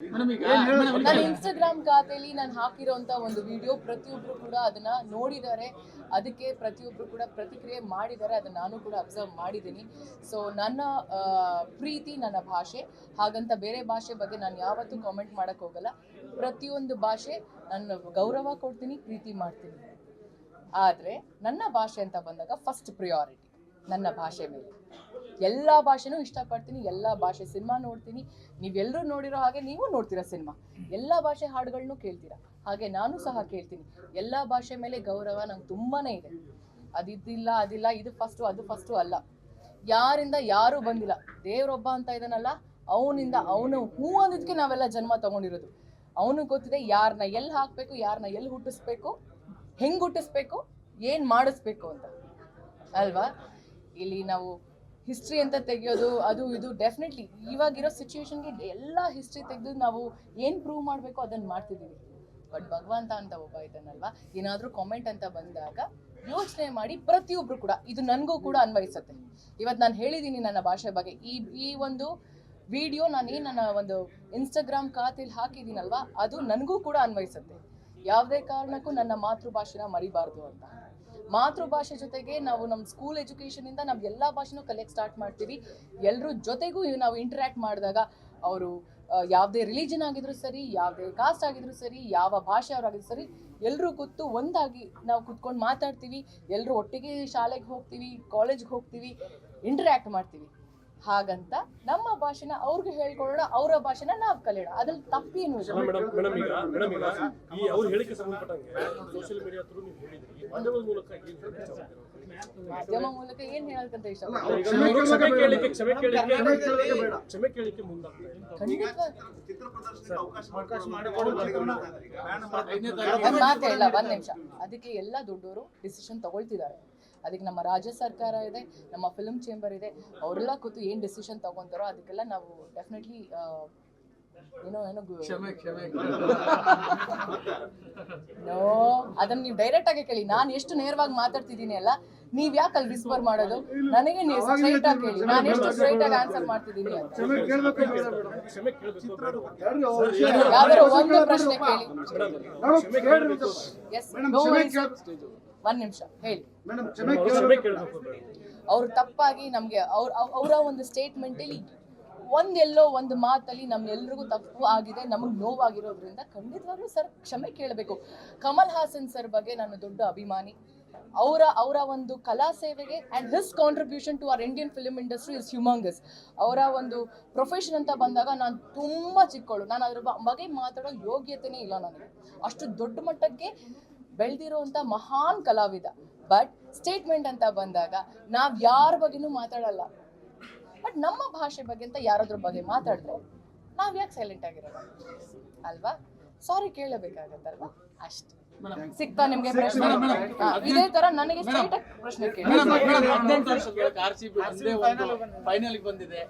ನನ್ನ ಇನ್ಸ್ಟಾಗ್ರಾಮ್ ಖಾತೆಯಲ್ಲಿ ನಾನು ಹಾಕಿರೋಂತ ಒಂದು ವಿಡಿಯೋ ಪ್ರತಿಯೊಬ್ರು ಕೂಡ ಅದನ್ನ ನೋಡಿದ್ದಾರೆ. ಅದಕ್ಕೆ ಪ್ರತಿಯೊಬ್ರು ಕೂಡ ಪ್ರತಿಕ್ರಿಯೆ ಮಾಡಿದ್ದಾರೆ. ಅದನ್ನ ನಾನು ಕೂಡ ಅಬ್ಸರ್ವ್ ಮಾಡಿದ್ದೀನಿ. ಸೊ ನನ್ನ ಆ, ಪ್ರೀತಿ ನನ್ನ ಭಾಷೆ. ಹಾಗಂತ ಬೇರೆ ಭಾಷೆ ಬಗ್ಗೆ ನಾನು ಯಾವತ್ತೂ ಕಾಮೆಂಟ್ ಮಾಡಕ್ ಹೋಗಲ್ಲ. ಪ್ರತಿಯೊಂದು ಭಾಷೆ ನಾನು ಗೌರವ ಕೊಡ್ತೀನಿ ಪ್ರೀತಿ ಮಾಡ್ತೀನಿ. ಆದ್ರೆ ನನ್ನ ಭಾಷೆ ಅಂತ ಬಂದಾಗ ಫಸ್ಟ್ ಪ್ರಿಯಾರಿಟಿ ನನ್ನ ಭಾಷೆ ಮೇಲೆ. ಎಲ್ಲ ಭಾಷೆನೂ ಇಷ್ಟಪಡ್ತೀನಿ, ಎಲ್ಲ ಭಾಷೆ ಸಿನಿಮಾ ನೋಡ್ತೀನಿ. ನೀವೆಲ್ಲರೂ ನೋಡಿರೋ ಹಾಗೆ ನೀವು ನೋಡ್ತೀರಾ ಸಿನಿಮಾ. ಎಲ್ಲ ಭಾಷೆ ಹಾಡುಗಳನ್ನು ಕೇಳ್ತೀರಾ. ಹಾಗೆ ನಾನು ಸಹ ಕೇಳ್ತೀನಿ. ಎಲ್ಲ ಭಾಷೆ ಮೇಲೆ ಗೌರವ ನಂಗೆ ತುಂಬಾ ಇದೆ. ಅದಿದ್ದಿಲ್ಲ, ಅದಿಲ್ಲ, ಇದು ಫಸ್ಟು, ಅದು ಫಸ್ಟು ಅಲ್ಲ. ಯಾರಿಂದ ಯಾರೂ ಬಂದಿಲ್ಲ. ದೇವರೊಬ್ಬ ಅಂತ ಇದ್ದಾನಲ್ಲ ಅವನಿಂದ ಅವನು ಹೂ ಅಂದಿದ್ದಕ್ಕೆ ನಾವೆಲ್ಲ ಜನ್ಮ ತಗೊಂಡಿರೋದು. ಅವನಿಗೆ ಗೊತ್ತಿದೆ ಯಾರನ್ನ ಎಲ್ಲಿ ಹಾಕಬೇಕು ಯಾರನ್ನ ಎಲ್ಲಿ ಹುಟ್ಟಿಸ್ಬೇಕು, ಹೆಂಗೆ ಹುಟ್ಟಿಸ್ಬೇಕು, ಏನು ಮಾಡಿಸ್ಬೇಕು ಅಂತ. ಅಲ್ವಾ? ಇಲ್ಲಿ ನಾವು ಹಿಸ್ಟ್ರಿ ಅಂತ ತೆಗೆಯೋದು, ಅದು ಇದು ಡೆಫಿನೆಟ್ಲಿ ಇವಾಗಿರೋ ಸಿಚುವೇಶನ್ಗೆ ಎಲ್ಲ ಹಿಸ್ಟ್ರಿ ತೆಗೆದು ನಾವು ಏನು ಪ್ರೂವ್ ಮಾಡಬೇಕು ಅದನ್ನು ಮಾಡ್ತಿದ್ದೀವಿ. ಬಟ್ ಭಗವಂತ ಅಂತ ಒಬ್ಬ ಇದ್ದಾನಲ್ವಾ? ಏನಾದರೂ ಕಾಮೆಂಟ್ ಅಂತ ಬಂದಾಗ ಯೋಚನೆ ಮಾಡಿ ಪ್ರತಿಯೊಬ್ಬರು ಕೂಡ, ಇದು ನನಗೂ ಕೂಡ ಅನ್ವಯಿಸುತ್ತೆ. ಇವತ್ತು ನಾನು ಹೇಳಿದ್ದೀನಿ ನನ್ನ ಭಾಷೆ ಬಗ್ಗೆ. ಈ ಈ ಒಂದು ವಿಡಿಯೋ ನಾನು ಏನು ನನ್ನ ಒಂದು ಇನ್ಸ್ಟಾಗ್ರಾಮ್ ಖಾತೆಯಲ್ಲಿ ಹಾಕಿದ್ದೀನಲ್ವಾ ಅದು ನನಗೂ ಕೂಡ ಅನ್ವಯಿಸುತ್ತೆ. ಯಾವುದೇ ಕಾರಣಕ್ಕೂ ನನ್ನ ಮಾತೃಭಾಷೆನ ಮರಿಬಾರ್ದು ಅಂತ. ಮಾತೃಭಾಷೆ ಜೊತೆಗೆ ನಾವು ನಮ್ಮ ಸ್ಕೂಲ್ ಎಜುಕೇಷನಿಂದ ನಾವು ಎಲ್ಲ ಭಾಷೆನೂ ಕಲಿಯಕ್ಕೆ ಸ್ಟಾರ್ಟ್ ಮಾಡ್ತೀವಿ. ಎಲ್ಲರ ಜೊತೆಗೂ ನಾವು ಇಂಟ್ರ್ಯಾಕ್ಟ್ ಮಾಡಿದಾಗ ಅವರು ಯಾವುದೇ ರಿಲಿಜನ್ ಆಗಿದ್ರು ಸರಿ, ಯಾವುದೇ ಕಾಸ್ಟ್ ಆಗಿದ್ರು ಸರಿ, ಯಾವ ಭಾಷೆ ಅವರಾಗಿದ್ರು ಸರಿ ಎಲ್ಲರೂ ಕೂತು ಒಂದಾಗಿ ನಾವು ಕುತ್ಕೊಂಡು ಮಾತಾಡ್ತೀವಿ. ಎಲ್ಲರೂ ಒಟ್ಟಿಗೆ ಶಾಲೆಗೆ ಹೋಗ್ತೀವಿ ಕಾಲೇಜ್ಗೆ ಹೋಗ್ತೀವಿ ಇಂಟ್ರ್ಯಾಕ್ಟ್ ಮಾಡ್ತೀವಿ. ಹಾಗಂತ ನಮ್ಮ ಭಾಷೆನ ಅವ್ರಿಗೆ ಹೇಳ್ಕೊಳ್ಳೋಣ ಅವರ ಭಾಷೆನ ನಾವು ಕಲಿಯೋಣ. ಅದ್ರಲ್ಲಿ ತಪ್ಪೇನು ಮಾಧ್ಯಮ ಮೂಲಕ ಏನ್ ಹೇಳಕ್ಕಂತ ಇಷ್ಟ ಒಂದ್ ಮಾತೇ ಇಲ್ಲ ಒಂದ್ ನಿಮಿಷ. ಅದಕ್ಕೆ ಎಲ್ಲಾ ದೊಡ್ಡವರು ಡಿಸಿಷನ್ ತಗೊಳ್ತಿದ್ದಾರೆ. ಅದಕ್ಕೆ ನಮ್ಮ ರಾಜ್ಯ ಸರ್ಕಾರ ಇದೆ ನಮ್ಮ ಫಿಲ್ಮ್ ಚೇಂಬರ್ ಇದೆ ಅವರೆಲ್ಲ ಕೂತು ಏನು ಡಿಸಿಷನ್ ತಗೊಂತಾರೋ ಅದಕ್ಕೆಲ್ಲ ನಾವು ಡೆಫಿನೆಟ್ಲಿ ಏನೋ ಏನೋ ಗು- ಕ್ಷಮೆ ಕ್ಷಮೆ ನೋ ಅದನ್ನ ನೀವು ಡೈರೆಕ್ಟ್ ಆಗಿ ಕೇಳಿ ನಾನು ಎಷ್ಟು ನೇರವಾಗಿ ಮಾತಾಡ್ತಿದ್ದೀನಿ ಅಲ್ಲ ನೀವ್ ಯಾಕೆ ಅಲ್ಲಿ ವಿಸ್ಪರ್ ಮಾಡೋದು ನನಗೆ ನೀವು ಸ್ಟ್ರೈಟ್ ಆಗಿ ಕೇಳಿ ನಾನು ಎಷ್ಟು ಸ್ಟ್ರೈಟ್ ಆಗಿ ಆನ್ಸರ್ ಮಾಡ್ತಿದ್ದೀನಿ ಅಂತ ಕ್ಷಮೆ ಕೇಳ್ಬೇಕು ಬೇಡ ಬೇಡ ಕ್ಷಮೆ ಕೇಳಬೇಕು ಬೇಡವಾ? ಯಾರು ಅವ್ರು ಕ್ಷಮೆ- ಯಾವ್ದಾದ್ರು ಒಂದು ಪ್ರಶ್ನೆ ಕೇಳಿ ಒಂದ್ ನಿಮಿಷ ಹೇಳಿ. ಅವ್ರು ತಪ್ಪಾಗಿ ನಮ್ಗೆ ಅವ್ರ ಅವರ ಒಂದು ಸ್ಟೇಟ್ಮೆಂಟಲ್ಲಿ ಒಂದೆಲ್ಲೋ ಒಂದು ಮಾತಲ್ಲಿ ನಮ್ಮೆಲ್ರಿಗೂ ತಪ್ಪು ಆಗಿದೆ ನಮಗೆ ನೋವಾಗಿರೋದ್ರಿಂದ ಖಂಡಿತವಾಗ್ಲೂ ಸರ್ ಕ್ಷಮೆ ಕೇಳಬೇಕು. ಕಮಲ್ ಹಾಸನ್ ಸರ್ ಬಗ್ಗೆ ನಾನು ದೊಡ್ಡ ಅಭಿಮಾನಿ. ಅವರ ಅವರ ಒಂದು ಕಲಾ ಸೇವೆಗೆ and his contribution to our Indian film industry is humongous ಅವರ ಒಂದು ಪ್ರೊಫೆಷನ್ ಅಂತ ಬಂದಾಗ ನಾನು ತುಂಬ ಚಿಕ್ಕವಳು ನಾನು ಅದ್ರ ಬಗ್ಗೆ ಮಾತಾಡೋ ಯೋಗ್ಯತೆನೇ ಇಲ್ಲ ನನಗೆ. ಅಷ್ಟು ದೊಡ್ಡ ಮಟ್ಟಕ್ಕೆ ಬೆಳೆದಿರುವಂಥ ಮಹಾನ್ ಕಲಾವಿದ. ಬಟ್ ಸ್ಟೇಟ್ಮೆಂಟ್ ಅಂತ ಬಂದಾಗ ನಾವು ಯಾರ ಬಗ್ಗೆನೂ ಮಾತಾಡಲ್ಲ. ಬಟ್ ನಮ್ಮ ಭಾಷೆ ಬಗ್ಗೆ ಅಂತ ಯಾರಾದ್ರ ಬಗ್ಗೆ ಮಾತಾಡಿದ್ರೆ ನಾವ್ ಯಾಕೆ ಸೈಲೆಂಟ್ ಆಗಿರೋದು? ಅಲ್ವಾ? ಸಾರಿ ಕೇಳಬೇಕಾಗತ್ತಲ್ವಾ? ಅಷ್ಟೇ. ಸಿಗ್ತಾ ನಿಮ್ಗೆ ಪ್ರಶ್ನೆ? ಇದೇ ತರ ನನಗೆ ಸ್ಟ್ರೈಟ್ ಪ್ರಶ್ನೆ ಕೇಳಿ. ಫೈನಲ್ ಬಂದಿದೆ.